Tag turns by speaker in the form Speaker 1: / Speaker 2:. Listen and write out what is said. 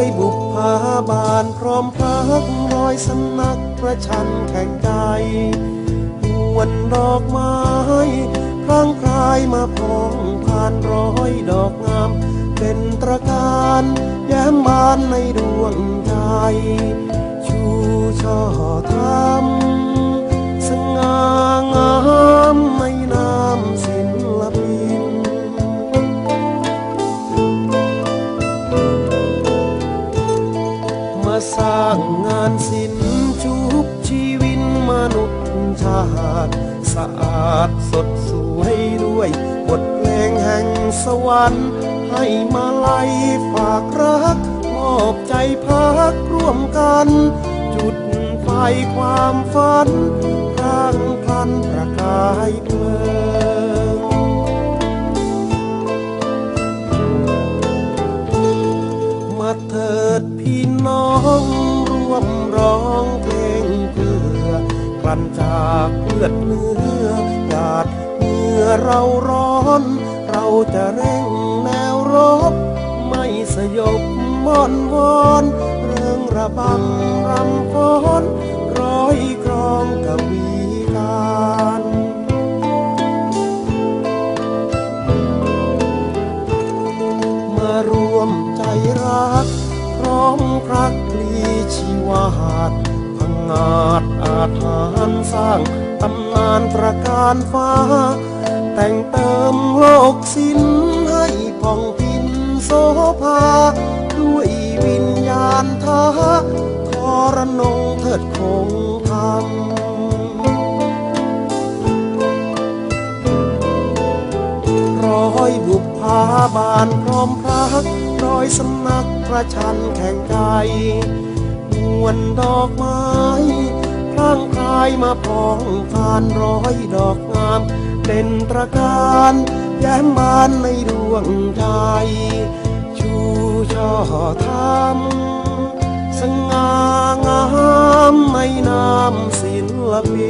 Speaker 1: อยบุพาบานพร้อมพักรอยสนักประชันแข่งใจหวนดอกไม้ครางคลายมาพองผ่านร้อยดอกงาม เป็นตระการแย้มบานในดวงใจชูช่อทำาติสะอาดสดสวยด้วยบทเพลงแห่งสวรรค์ ให้มาไล่ฝากรักมอบใจพักร่วมกัน จุดไฟความฝันพรางพันประกายเพลิงมาเถิดพี่น้องร่วมร้องเพลงเพื่อ กลั่นจากเลือด เราร้อน เราจะเร่งแนวรบ ไม่สยบม่อนวอนเรื่องระบำรำฟ้อนร้อยกรองกวีการมารวมใจรักพร้อมพรักพลีชีวาดพังงาดอาถานสร้างตำนานประการฟ้า แต่งเติมโลกสิ้นให้ผ่องพินโสภา ด้วยวิญญาณทาทรนงเถิดคงธรรมร้อยบุพพาบานพร้อมพรักร้อยสำนักประชันแข่งใจมวนดอกไม้พร่างพรายมาพองทานร้อยดอกงาม เด่นตระการแย้มบานในดวงใจ ชูช่อทำสง่างามในนามศิลปิน